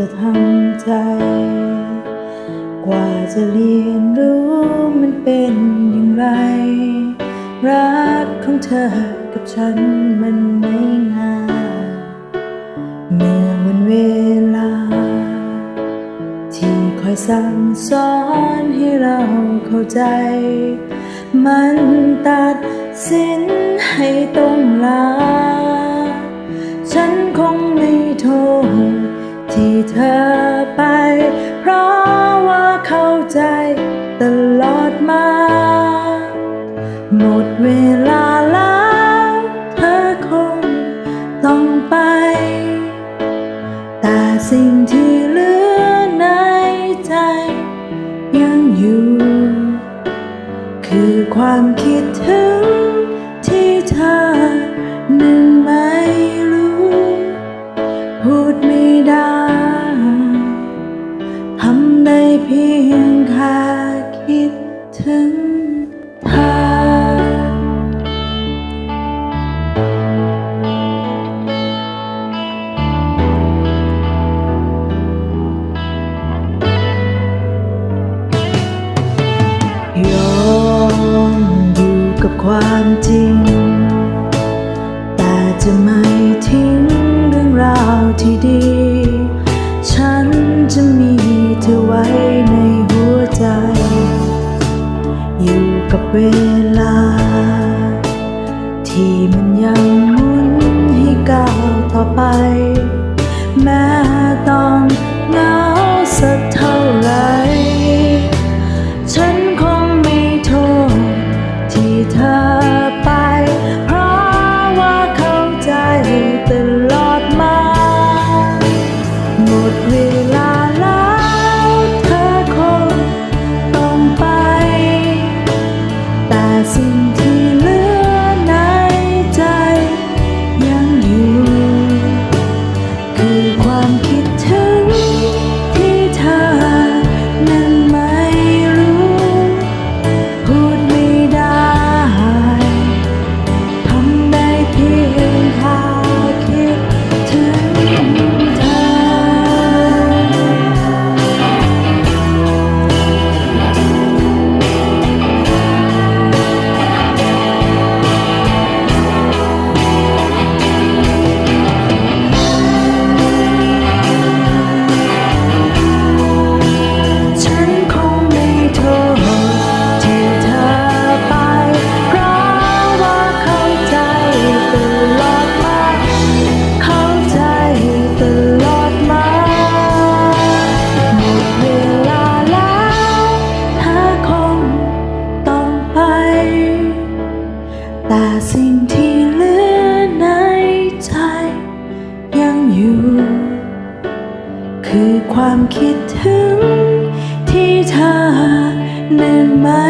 จะทำใจ กว่าจะเรียนรู้มันเป็นอย่างไร รักของเธอกับฉันมันไม่ง่ายเมื่อวันเวลา ที่คอยสั่งสอนให้เราเข้าใจ มันตัดสินให้ต้องลา ฉันคงไม่โทษ ที่เธอไป เพราะว่าเข้าใจตลอดมา หมดเวลาแล้วเธอคงต้องไป แต่สิ่งที่เหลือในใจ ยังอยู่ คือความคิดถึง ความจริง แต่จะไม่ทิ้งเรื่องราวที่ดี ฉันจะมีเธอไว้ในหัวใจ อยู่กับเวลา ที่มันยังหมุนให้ก้าวต่อไป คือความคิดถึงที่เธอนั้นไม่